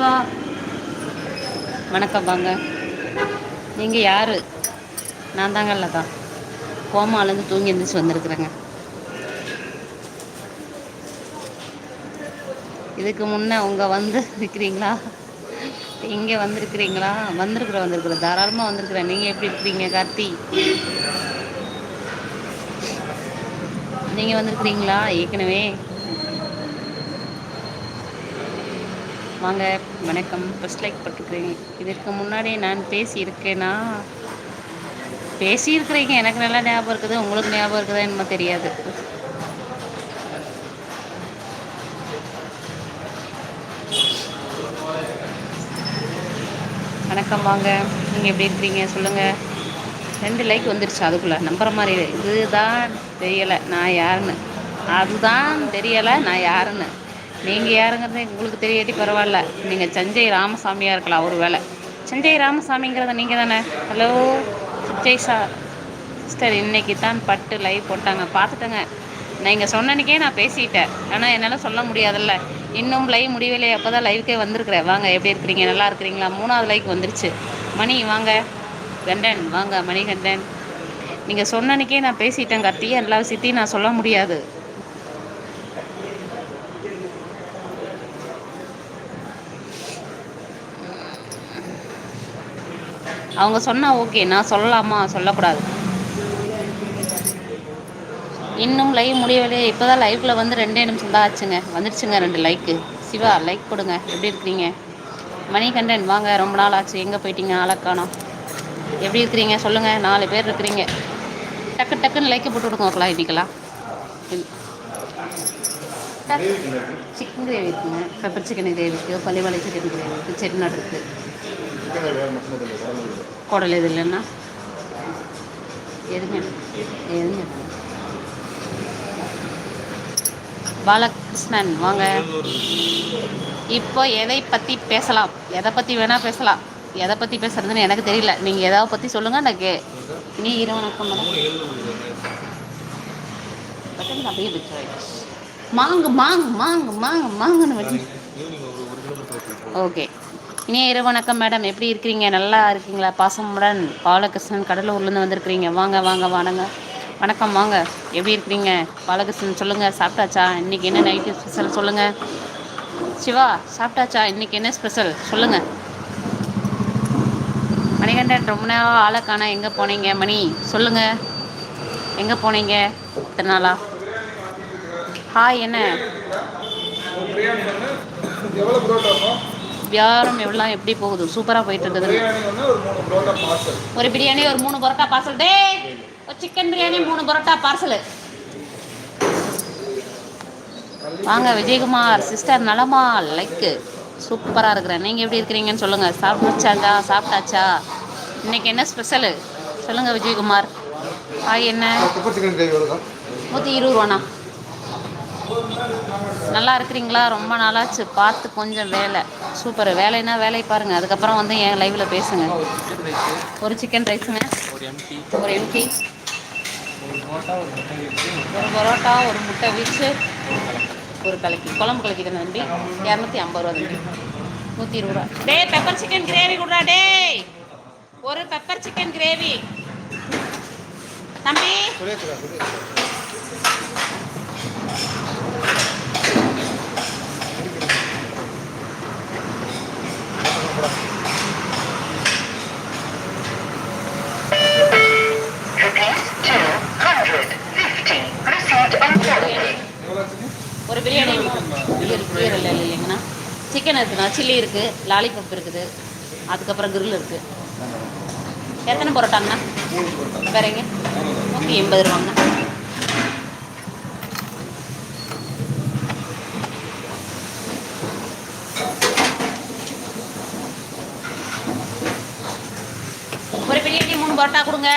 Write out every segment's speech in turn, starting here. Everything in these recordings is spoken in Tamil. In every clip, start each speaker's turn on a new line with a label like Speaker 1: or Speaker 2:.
Speaker 1: முருகா வணக்கம் வாங்க. நீங்கள் யார்? நான் தாங்க லதா. கோமாலேருந்து தூங்கி எழுந்திரிச்சு வந்திருக்குறேங்க. இதுக்கு முன்னே உங்க வந்து இருக்கிறீங்களா? இங்கே வந்திருக்கிறீங்களா? வந்திருக்கிறேன் வந்திருக்குறேன் தாராளமாக வந்திருக்குறேன். நீங்கள் எப்படி இருக்கிறீங்க கார்த்தி? நீங்கள் வந்திருக்கிறீங்களா? ஏற்கனவே. வாங்க வணக்கம். ஃபஸ்ட் லைக் பட்டுக்கிறீங்க. இதற்கு முன்னாடி நான் பேசியிருக்கேனா? பேசியிருக்கிறீங்க. எனக்கு நல்லா ஞாபகம் இருக்குது. உங்களுக்கு ஞாபகம் இருக்குதா என்னமோ தெரியாது. வணக்கம் வாங்க. நீங்கள் எப்படி இருக்கிறீங்க? சொல்லுங்கள் ரெண்டு லைக் வந்துடுச்சு அதுக்குள்ளே நம்புகிற மாதிரி இதுதான் தெரியலை. நான் யாருன்னு? அதுதான் தெரியலை. நான் யாருன்னு? நீங்கள் யாருங்கிறது உங்களுக்கு தெரியாட்டி பரவாயில்ல. நீங்கள் சஞ்சய் ராமசாமியாக இருக்கலாம் ஒரு வேலை சஞ்சய் ராமசாமிங்கிறத நீங்கள் தானே? ஹலோ சஞ்சய் சார் சிஸ்டர் இன்னைக்கு தான் பட்டு லைவ் போட்டாங்க. பார்த்துட்டேங்க. நீங்கள் சொன்னனுக்கே நான் பேசிட்டேன். ஆனால் என்னால் சொல்ல முடியாதுல்ல. இன்னும் லைவ் முடியவில்லை. அப்போ தான் லைவுக்கே வந்திருக்கிறேன். வாங்க எப்படி இருக்கிறீங்க? நல்லா இருக்கிறீங்களா? மூணாவது லைக் வந்துருச்சு. மணி வாங்க. கண்டன் வாங்க. மணிகண்டன். நீங்கள் சொன்னனுக்கே நான் பேசிட்டேன் கார்த்தி எல்லா விஷயத்தையும் நான் சொல்ல முடியாது. அவங்க சொன்னா ஓகே நான் சொல்லலாமா? சொல்லக்கூடாது. இன்னும் லைவ் முடியவில்லை இப்போ தான் லைஃப்பில் வந்து ரெண்டே நிமிஷம் தான் ஆச்சுங்க. வந்துடுச்சுங்க ரெண்டு லைக்கு சிவா லைக் கொடுங்க. எப்படி இருக்கிறீங்க? மணிகண்டன் வாங்க ரொம்ப நாள் ஆச்சு. எங்கே போயிட்டீங்க ஆளை எப்படி இருக்கிறீங்க? சொல்லுங்கள் நாலு பேர் இருக்கிறீங்க. டக்கு டக்குன்னு லைக்கை போட்டு விடுங்க இன்னைக்கெல்லாம். சிக்கன் கிரேவி இருக்குங்க. பெப்பர் சிக்கன் கிரேவி இருக்குது பள்ளிவாளை சிக்கன் கிரேவி இருக்குது செட்டிநாடு இருக்குது குடல் இது இல்லைன்னா? எதுங்க? எதுங்க? பாலகிருஷ்ணன் வாங்க. இப்போ எதை பற்றி பேசலாம்? எதை பற்றி வேணால் பேசலாம். எதை பற்றி பேசுறதுன்னு எனக்கு தெரியல. நீங்கள் எதாவது பற்றி சொல்லுங்கள் நான் கே நீ இரு வணக்கம் மேடம் பட்டன் அப்படியே பிச்சு மாங்கு மாங்கு மாங்கு மாங்கு மாங்குன்னு வச்சு. ஓகே. இனிய இரவு வணக்கம் மேடம். எப்படி இருக்கிறீங்க? நல்லா இருக்கீங்களா? பாசமுடன் பாலகிருஷ்ணன் கடலூர்லேருந்து வந்திருக்கிறீங்க. வாங்க வாங்க வாங்க. வணக்கம் வாங்க. எப்படி இருக்கிறீங்க? பாலகிருஷ்ணன் சொல்லுங்கள் சாப்பிட்டாச்சா? இன்றைக்கி என்ன நைட்டு ஸ்பெஷல் சொல்லுங்கள் சிவா சாப்பிட்டாச்சா? இன்றைக்கி என்ன ஸ்பெஷல் சொல்லுங்கள் மணிகண்டன் ரொம்ப நேரம் ஆளை காணா எங்கே போனீங்க? மணி சொல்லுங்கள் எங்கே போனீங்க? இத்தனை நாளா? ஹாய் என்ன? வியாபாரம் எவ்வளோ எப்படி போகுது? சூப்பராக போயிட்டு இருக்குது.
Speaker 2: ஒரு
Speaker 1: பிரியாணி ஒரு மூணு பரோட்டா பார்சல் டே ஒரு சிக்கன் பிரியாணி மூணு பரோட்டா பார்சல் வாங்க விஜயகுமார் சிஸ்டர் நலமா? லைக்கு சூப்பராக இருக்கிறேன். நீங்கள் எப்படி இருக்கிறீங்கன்னு சொல்லுங்கள் சாப்பிட்டாச்சா? சாப்பிட்டாச்சா? இன்னைக்கு என்ன ஸ்பெஷலு சொல்லுங்கள் விஜயகுமார். ஹாய் என்ன? நூற்றி இருபது ரூபாண்ணா. நல்லா இருக்கிறீங்களா? ரொம்ப நாளாச்சு. பார்த்து கொஞ்சம் வேலை. சூப்பர். வேலைன்னா வேலை பாருங்கள் அதுக்கப்புறம் வந்து என் லைவில் பேசுங்க. ஒரு சிக்கன் ரைஸுங்க
Speaker 3: ஒரு எம்டி
Speaker 1: ஒரு எம்டி
Speaker 3: ஒரு மோட்டா ஒரு முட்டை வச்சு
Speaker 1: ஒரு பரோட்டா ஒரு முட்டை வீச்சு ஒரு கலக்கி. குழம்பு கலக்கி தானே தம்பி. இரநூத்தி ஐம்பது ரூபா தம்பி. நூற்றி இருபது ரூபா. டேய் பெப்பர் சிக்கன் கிரேவி கொடுறா டேய். ஒரு பெப்பர் சிக்கன் கிரேவி தம்பி. ஒரு பிரியாணி கிளியர் கிளியர் இல்லை இல்லைங்கண்ணா சிக்கன் இருக்குண்ணா சில்லி இருக்குது. லாலிபப் இருக்குது அதுக்கப்புறம் கிரில் இருக்குது எத்தனை பரோட்டாங்கண்ணா? வேறங்க நூற்றி எண்பது ரூபாங்கண்ணா. பிரியாணி மூணு பரோட்டா கொடுங்க.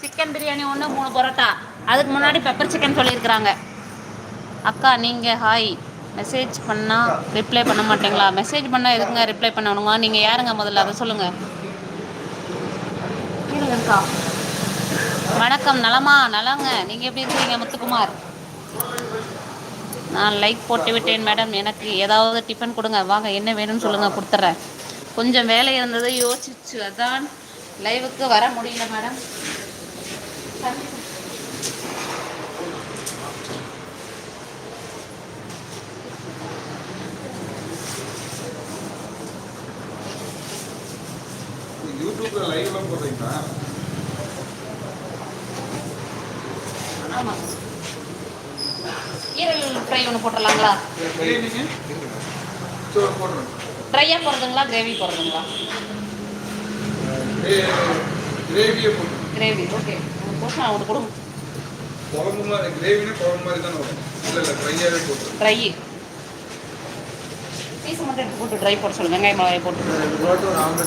Speaker 1: சிக்கன் பிரியாணி ஒன்று மூணு பரோட்டா. அதுக்கு முன்னாடி பெப்பர் சிக்கன் சொல்லியிருக்கிறாங்க. அக்கா நீங்கள் ஹாய் மெசேஜ் பண்ணால் ரிப்ளை பண்ண மாட்டீங்களா? மெசேஜ் பண்ணால் எதுக்குங்க ரிப்ளை பண்ணணுமா? நீங்கள் யாருங்க முதல்ல? அதை சொல்லுங்கள் இருக்கா வணக்கம் நலமா? நலங்க. நீங்கள் எப்படி இருக்கீங்க முத்துக்குமார்? நான் லைக் போட்டு விட்டேன் மேடம் எனக்கு ஏதாவது டிஃபன் கொடுங்க. வாங்க என்ன வேணும்னு சொல்லுங்கள் கொடுத்துட்றேன் கொஞ்சம் வேலை இருந்தது யோசிச்சு அதான் லைவுக்கு வர முடியல மேடம்
Speaker 2: யூடியூப்ல போடுறீங்களா?
Speaker 1: ஆமாம் ஈரல் ஃப்ரை ஒன்று போட்டுடலாங்களா ட்ரையாக போடுறதுங்களா கிரேவி போடுறதுங்களா?
Speaker 2: கிரேவியை போட்டு.
Speaker 1: கிரேவி ஓகே போட்டு நான் உங்களுக்கு கொடுங்க
Speaker 2: குழம்பு மாதிரி கிரேவினா குழம்பு மாதிரி தானே வரும். இல்லை இல்லை ஃப்ரையாகவே போட்டு.
Speaker 1: ட்ரை பீஸ் மட்டும் எடுத்து போட்டு ட்ரை போட சொல்லுங்க. வெங்காயம் மிளகாய் போட்டு.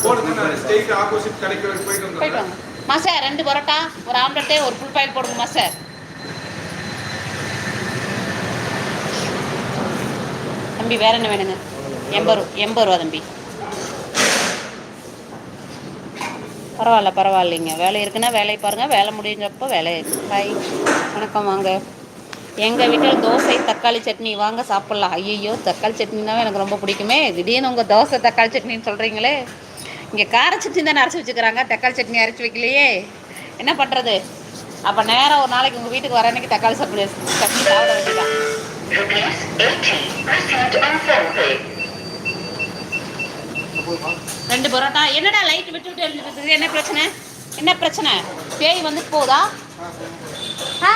Speaker 2: போடுங்க நான் ஸ்ட்ரெயிட் ஆப்போசிட் கடைக்கு போயிட்டு
Speaker 1: போயிட்டு
Speaker 2: வந்துடுறேன்.
Speaker 1: வாங்க. மாஸ்டர் ரெண்டு பரோட்டா ஒரு ஆம்லெட்டு ஒரு ஃபுல் பாயில் போடுங்க மாஸ்டர். தம்பி வேற என்ன வேணுங்க? எண்பது ரூ எண்பது ரூபா தம்பி. பரவாயில்ல பரவாயில்லைங்க. வேலை இருக்குன்னா வேலையை பாருங்கள் வேலை முடிஞ்சப்போ வேலை. பாய் வணக்கம் வாங்க. எங்கள் வீட்டில் தோசை தக்காளி சட்னி வாங்க சாப்பிட்லாம். ஐயோ தக்காளி சட்னினாவே எனக்கு ரொம்ப பிடிக்குமே. திடீர்னு உங்கள் தோசை தக்காளி சட்னின்னு சொல்கிறீங்களே இங்கே கார சட்னி தானே அரைச்சி வச்சுக்கிறாங்க. தக்காளி சட்னி அரைச்சி வைக்கலையே. என்ன பண்ணுறது அப்போ நேரம் ஒரு நாளைக்கு உங்கள் வீட்டுக்கு வர அன்னைக்கு தக்காளி சட்னி சட்னி சாப்பிட வேண்டியதான் ரெண்டு பரோட்டா. என்னடா லைட் விட்டு விட்டு இருக்குது? என்ன பிரச்சனை? என்ன பிரச்சனை? பேய் ஆ?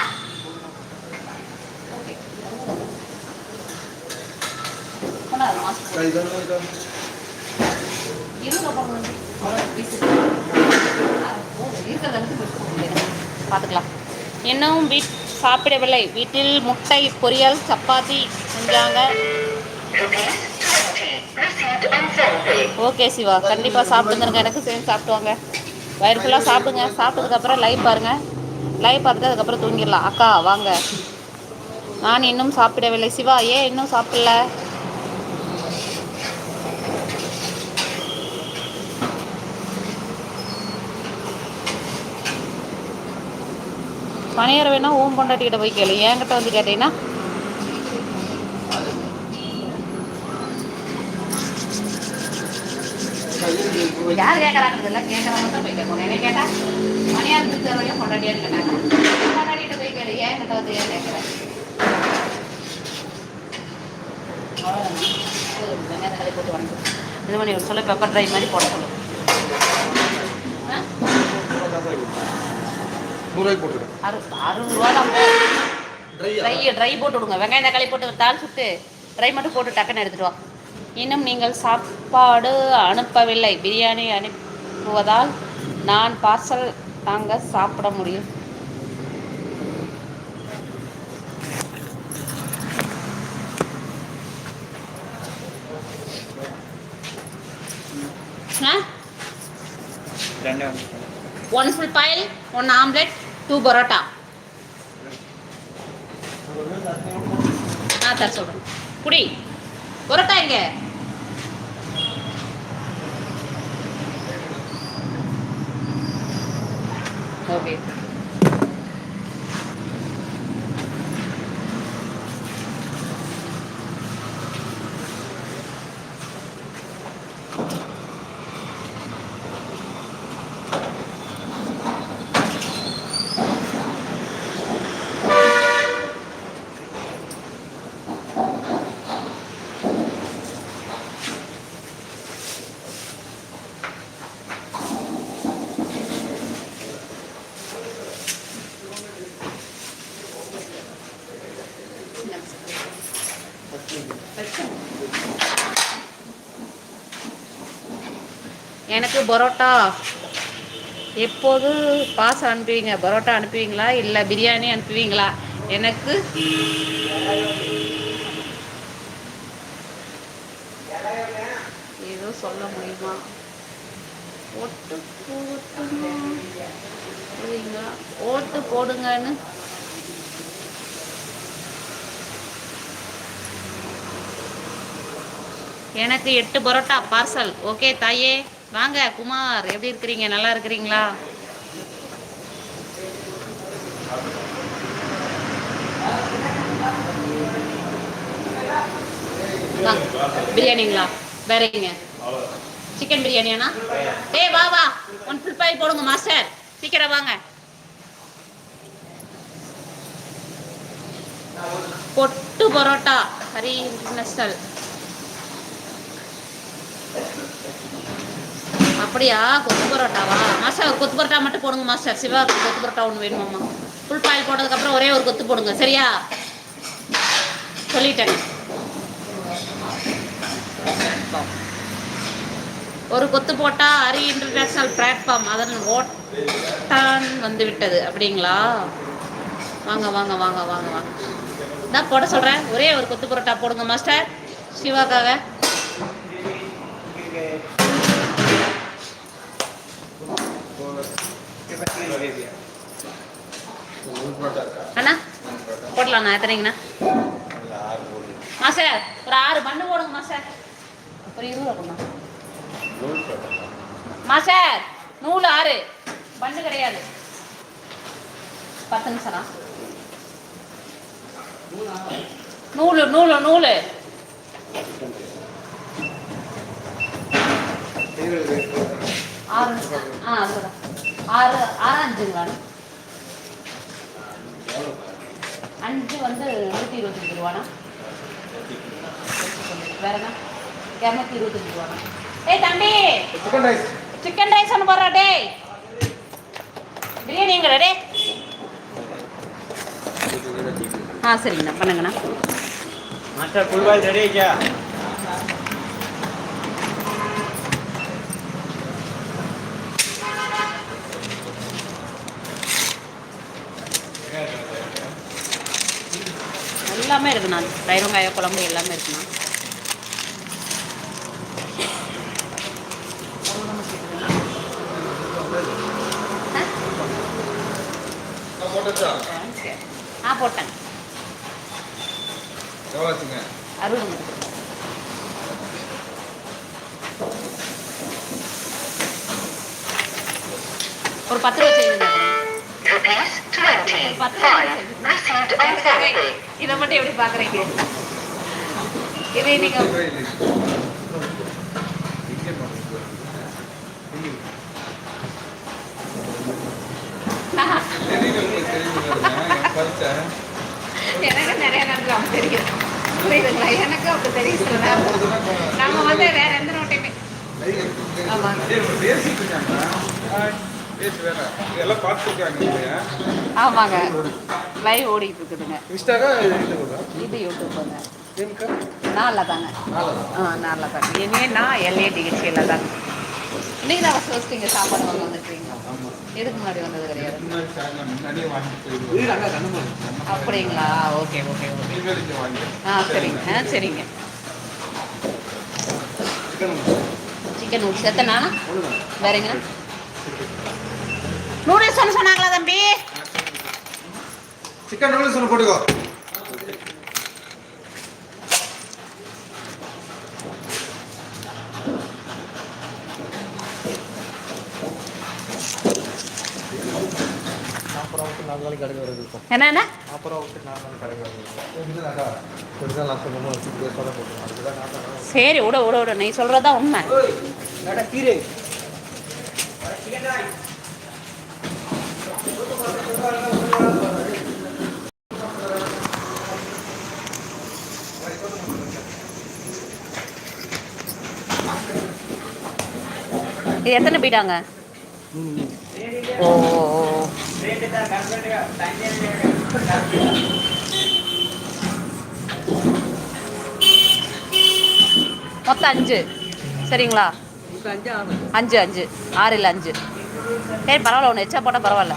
Speaker 1: போக முடியாது பார்த்துக்கலாம் இன்னும் வீட் சாப்பிடவில்லை. வீட்டில் முட்டை பொரியல் சப்பாத்தி செஞ்சாங்க. ஓகே சிவா கண்டிப்பாக சாப்பிடுங்க. எனக்கு சேர்ந்து சாப்பிட்டுவாங்க வயிறு ஃபுல்லாக சாப்பிடுங்க. சாப்பிட்டதுக்கப்புறம் லைவ் பாருங்கள் லைவ் பார்த்துட்டு அதுக்கப்புறம் தூங்கிடலாம். அக்கா வாங்க. நான் இன்னும் சாப்பிடவில்லை. சிவா ஏன் இன்னும் சாப்பிடல? பணியாரம் வேணா ஓம் பொண்டாட்டிக்கிட்ட போய் கேளு. என்கிட்ட வந்து கேட்டீங்கன்னா யார் கேட்கறாங்க இல்லை கேட்கறவங்க தான் போய் கேட்கணும். என்ன கேட்டா மணியார் பிடிச்சவரையும் கொண்டாடியான்னு கேட்டாங்க கொண்டாடிட்டு போய் கேளு. ஏன் கிட்ட வந்து ஏன் கேட்கறேன் இது பண்ணி ஒரு சொல்ல பெப்பர் ட்ரை மாதிரி போட சொல்லு. அறுபது ரூபா தான் ட்ரை ட்ரை போட்டு விடுங்க வெங்காயம் தக்காளி போட்டு தாள் சுட்டு ட்ரை மட்டும் போட்டு டக்குன்னு எடுத்துட்டு வா. இன்னும் நீங்கள் சாப்பாடு அனுப்பவில்லை. பிரியாணி அனுப்புவதால் நான் பார்சல் தாங்க சாப்பிட முடியும்.
Speaker 3: ரெண்டு
Speaker 1: one full boil one omelette two parotta. ஆ தர சொல்கிறேன் குடி. பரோட்டா எங்க? ஓகே எனக்கு பரோட்டா. எப்போது பாஸ் அனுப்புவீங்க? பரோட்டா அனுப்புவீங்களா? இல்லை பிரியாணி அனுப்புவீங்களா? எனக்கு ஏதோ சொல்ல முடியுமா? ஓட்டு போட்டுங்களா ஓட்டு போடுங்கன்னு. எனக்கு எட்டு பரோட்டா பார்சல். ஓகே தாயே. வாங்க குமார் எப்படி இருக்கிறீங்க? நல்லா இருக்கிறீங்களா? பிரியாணிங்களா? வேறங்க சிக்கன் பிரியாணியாண்ணா? டேய் வா வா. ஒன் ஃபுல் போடுங்க மாஸ்டர் சீக்கிரம் வாங்க. பொட்டு பரோட்டா. ஹரி இன்டர்நேஷனல் அப்படியா? கொத்து பரோட்டாவா? மாஸ்டர் கொத்து பரோட்டா மட்டும் போடுங்க மாஸ்டர். சிவா கொத்து பரோட்டா ஒன்று வேணுமாம்மா ஃபுல் பாயில் போட்டதுக்கப்புறம் ஒரே ஒரு கொத்து போடுங்க. சரியா? சொல்லிட்டேன். ஒரு கொத்து போட்டா அரி இன்டர்நேஷனல் பிளாட்ஃபார்ம் அதன் ஓட்டான் வந்து விட்டது அப்படிங்களா? வாங்க வாங்க வாங்க வாங்க வாங்க. நான் போட சொல்கிறேன் ஒரே ஒரு கொத்து பரோட்டா போடுங்க மாஸ்டர். சிவாக்காக. அண்ணா போடலாண்ணா எத்தனைங்கண்ணா? மாஸ்டர் ஒரு ஆறு பண்ணு போடுங்க மாஸ்டர். ஒரு இருபது ரூபா மாஸ்டர் நூல் ஆறு. பண்ணு கிடையாது. பத்து நிமிஷம்ண்ணா. நூலு நூலு நூலு. ஆறு. ஆ ஆறு ஆறு அஞ்சு வந்து நூற்றி இருபத்தஞ்சி ரூபாண்ணா. வேறண்ணா இரநூத்தி இருபத்தஞ்சி ரூபாண்ணா. ஏய் தம்பி!
Speaker 2: சிக்கன் ரைஸ்
Speaker 1: சிக்கன் ரைஸ் ஒன்று போடுறா டேய். பிரியாணிங்கிற டே ஆ சரிங்கண்ணா. பண்ணுங்கண்ணா.
Speaker 3: மாஸ்டர் ஃபுல் பாயில் ரெடி ஆயிக்கா
Speaker 1: எல்லாமே இருக்குண்ணா தயிர் வெங்காய குழம்பு எல்லாமே இருக்குண்ணா ஆ? போட்டேன் அறுபது. ஒரு பத்து ரூபா செய்யுங்க இதை மட்டும் எப்படி பாக்குறீங்க இதை நீங்க எனக்கு நிறைய நேரத்தில் அப்படி தெரியும் புரியுதுங்களா எனக்கு அப்படி தெரியும் நம்ம வந்து வேற எந்த நோட்டையுமே ஆமாங்க.
Speaker 2: பார்த்துருக்காங்க
Speaker 1: ஆமாங்க. லைவ் ஓடிட்டு இருக்குதுங்க
Speaker 2: இன்ஸ்டாகா யூடியூபா
Speaker 1: இது யூடியூப்ங்க
Speaker 2: ஏன்க்கா
Speaker 1: நாளில் தாங்க. ஆ நாளில் தாங்க. இனிமே நான் எல்ஏ டிஹெச்சியில் தாங்க. இன்னைக்கு தான் இங்கே சாப்பாடு வாங்க வந்துருக்கீங்க. எதுக்கு முன்னாடி வந்தது கிடையாது. அப்படிங்களா? ஓகே ஓகே ஓகே ஆ சரிங்க. ஆ சரிங்க. சிக்கன் நூடுல்ஸ் எத்தனை? வேறங்க? நூடுல்ஸ் ஒன்று சொன்னாங்களா தம்பி?
Speaker 2: சிக்கன் நூடுல்ஸ் ஒன்று போட்டுக்கோ.
Speaker 3: நாற்பது விட்டு நாலு நாளைக்கு கடைக்கு வருது இருக்கும்
Speaker 1: என்னென்ன
Speaker 3: நாற்பது ரூபா விட்டு நாலு நாளைக்கு கடைக்கு வருது பெருசாக லாஸ்ட் மூணு வச்சு பேச போட்டுருவோம் அதுக்கு தான் நாற்பது
Speaker 1: சரி விட விட விட நீ சொல்கிறதா உண்மை
Speaker 3: கீரை
Speaker 1: இது எத்தனை ஓ, ஓ. மொத்தம் அஞ்சு. சரிங்களா? அஞ்சு அஞ்சு ஆறு இல்லை அஞ்சு. சரி பரவாயில்ல ஒன்று எச்சா போட்டால் பரவாயில்ல.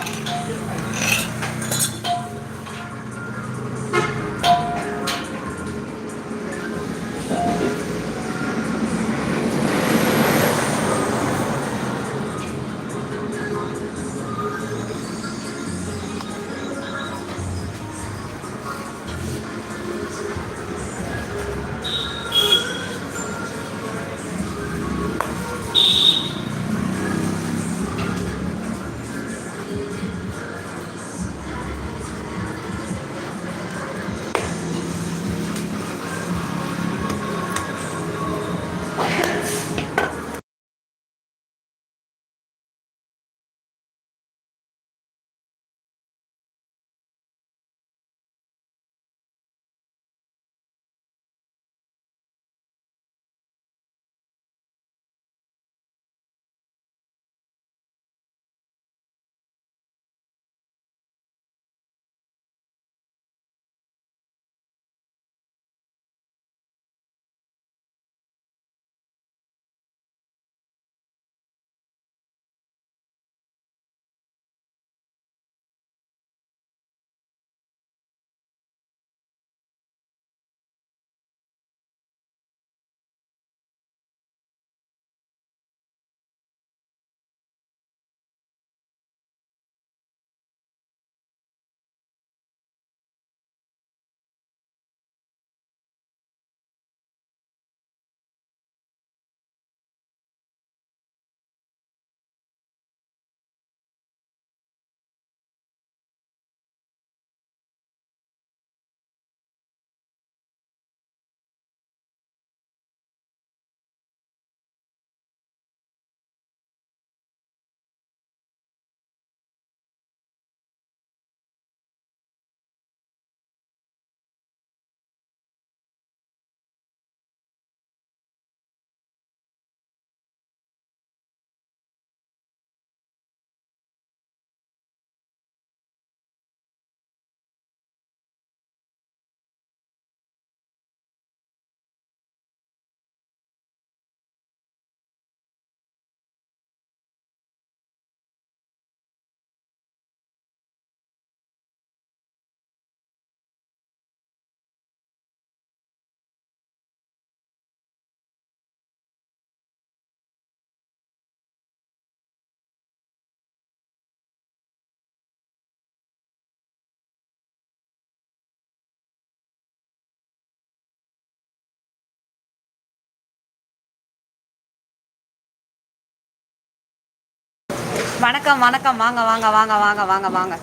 Speaker 1: வணக்கம் வணக்கம். வாங்க வாங்க வாங்க வாங்க வாங்க வாங்க.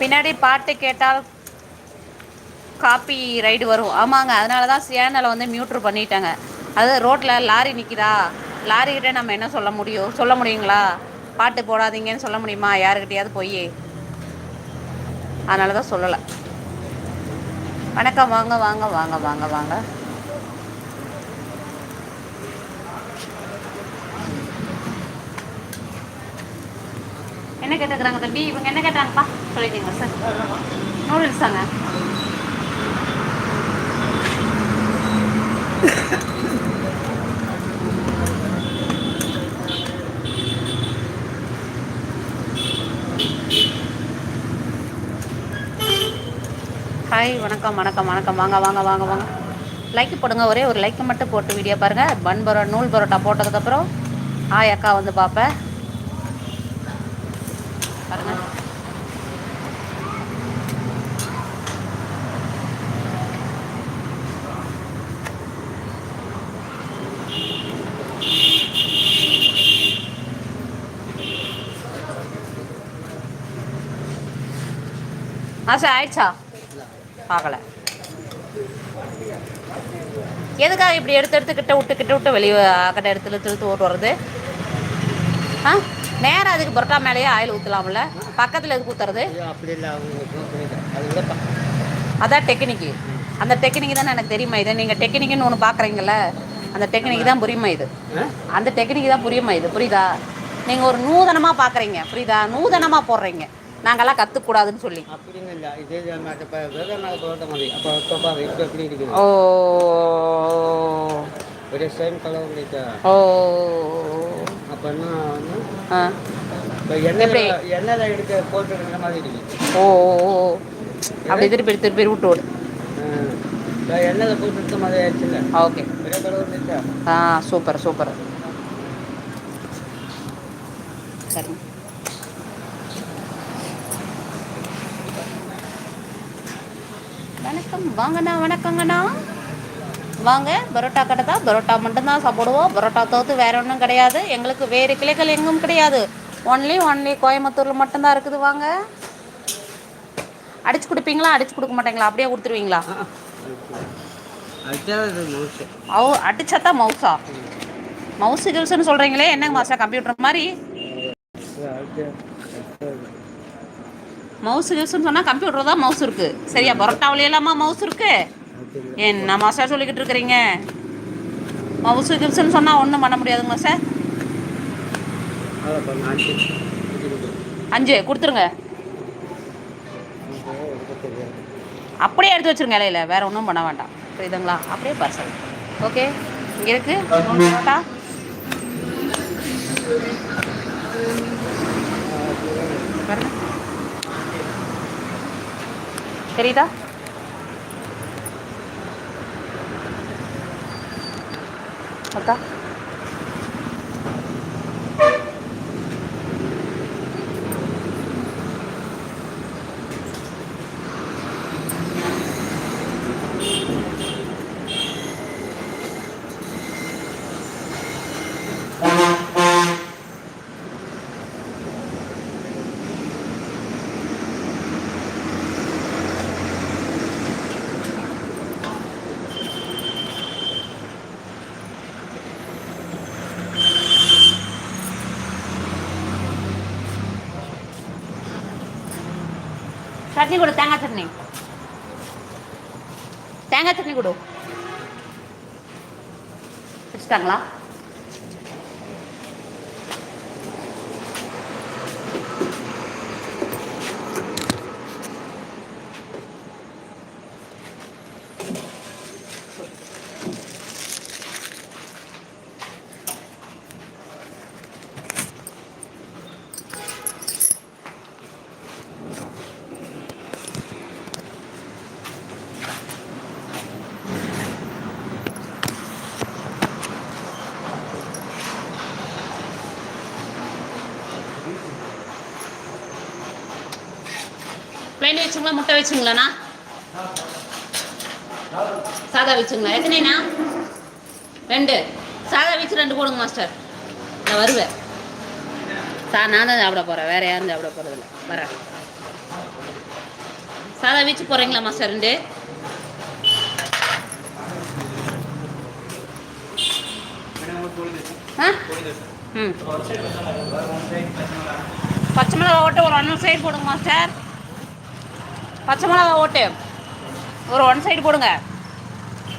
Speaker 1: பின்னாடி பாட்டு கேட்டால் காப்பி ரைடு வரும். ஆமாங்க அதனால தான் சேனலை வந்து மியூட்ரு பண்ணிட்டாங்க. அது ரோட்டில் லாரி நிற்கிதா லாரிக்கிட்ட நம்ம என்ன சொல்ல முடியும் சொல்ல முடியுங்களா? பாட்டு போடாதீங்கன்னு சொல்ல முடியுமா? யாருக்கிட்டையாவது போய். அதனால தான் சொல்லலை. வணக்கம் வாங்க வாங்க வாங்க வாங்க வாங்க. என்ன கேட்டுக்கிறாங்க தம்பி? இவங்க என்ன கேட்டாங்கப்பா? சொல்லிட்டீங்க சார்? நூடுல்ஸ் தாங்க ஹாய் வணக்கம் வணக்கம் வணக்கம். வாங்க வாங்க வாங்க வாங்க. லைக் போடுங்க ஒரே ஒரு லைக் மட்டும் போட்டு வீடியோ பாருங்கள் பன் பரோ நூல் பரோட்டா போட்டதுக்கப்புறம் ஹாய் அக்கா வந்து பார்ப்பேன் பாருங்க. ஆசை ஆயிடுச்சா? பார்க்கல. எதுக்காக இப்படி எடுத்து எடுத்து கிட்ட விட்டு கிட்ட விட்டு வெளியே கட்ட எடுத்து இழுத்து இழுத்து ஓட்டு வர்றது? ஆ? நேரம் அதுக்கு புரோட்டா மேலேயே ஆயில் ஊற்றலாம்ல பக்கத்தில் எதுக்கு ஊற்றுறது அதான் டெக்னிக்கு அந்த டெக்னிக் தானே எனக்கு தெரியுமா இது? நீங்கள் டெக்னிக்குன்னு ஒன்று பார்க்குறீங்கள அந்த டெக்னிக் தான் புரியுமா இது? அந்த டெக்னிக் தான் புரியுமா இது? புரியுதா? நீங்கள் ஒரு நூதனமாக பார்க்குறீங்க புரியுதா? நூதனமாக போடுறீங்க. நாங்கள்லாம் கற்றுக்கூடாதுன்னு சொல்லி. ஓ. ஓ. ஓ ஓ, ஓ. அப்படி திருப்பி திருப்பி விட்டு ஓடு. ஓகே. ஆ சூப்பர் சூப்பர். சரி. வணக்கம். வாங்கண்ணா வணக்கங்கண்ணா. வாங்க. பரோட்டா கடை தான். பரோட்டா மட்டும்தான் சாப்பிடுவோம். பரோட்டா தவிர்த்து வேறு ஒன்றும் கிடையாது. எங்களுக்கு வேறு கிளைகள் எங்கும் கிடையாது. ஒன்லி ஒன்லி கோயம்புத்தூரில் மட்டும்தான் இருக்குது. வாங்க. அடிச்சு கொடுப்பீங்களா? அடிச்சு கொடுக்க மாட்டீங்களா? அப்படியே கொடுத்துருவீங்களா?
Speaker 3: அவ அடிச்சா தான்
Speaker 1: மவுசா. மவுசு மவுஸா மவுஸ் சொல்கிறீங்களே என்னங்க மாஸ்டர் கம்ப்யூட்டர் மாதிரி? மவுஸ் கிவுஸ்னு சொன்னால் கம்ப்யூட்டர் தான் மவுஸ் இருக்குது சரியா? பரோட்டாவில இல்லாமல் மவுஸ் இருக்குது என்ன மாஸ்டர் சொல்லிக்கிட்டு இருக்கிறீங்க? மவுசு கிவுஸ்னு சொன்னால் ஒன்றும் பண்ண முடியாதுங்களா சார்? அஞ்சு கொடுத்துருங்க. அப்படியே எடுத்து வச்சிருங்க இலையில. வேற ஒன்றும் பண்ண வேண்டாம். புரியுதுங்களா? அப்படியே பார்சல் ஓகே இங்கே இருக்கு. மூணு தெரியுதா? பாருங்க. தெரியுதா சட்னி கொடு தேங்காய் சட்னி. தேங்காய் சட்னி கொடு. வச்சுட்டாங்களா? வச்சுங்களா? முட்டை வச்சுங்களாண்ணா சாதா வச்சுங்களா? எத்தனைண்ணா? ரெண்டு. சாதா வச்சு ரெண்டு போடுங்க மாஸ்டர். நான் வருவேன். சார் நான் தான் சாப்பிட போகிறேன் வேறு யாரும் சாப்பிட போகிறதில்ல வரேன். சாதா வீச்சு போகிறீங்களா மாஸ்டர்? ரெண்டு. ஆ? ம். பச்சை மிளகா ஓட்ட ஒரு ஒன் சைடு போடுங்க மாஸ்டர். பச்சை மிளகா ஓட்டு. ஒரு ஒன் சைடு போடுங்க.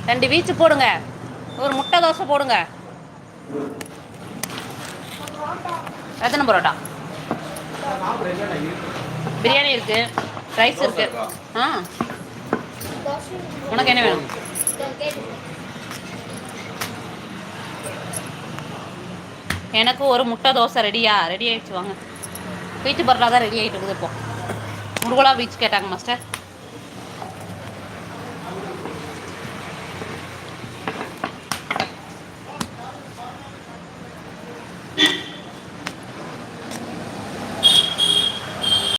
Speaker 1: ரெண்டு வீச்சு போடுங்க. ஒரு முட்டை தோசை போடுங்க. எத்தனை பரோட்டா. பிரியாணி இருக்கு. ரைஸ் இருக்கு. ஆ. உனக்கு என்ன வேணும்? எனக்கு ஒரு முட்டை தோசை ரெடியா ரெடி ஆயிடுச்சு வாங்க. வீட்டு பரோட்டா தான் ரெடி ஆகிட்டு இருக்குது இப்போ. முருகலா பீச் கேட்டாங்க மாஸ்டர்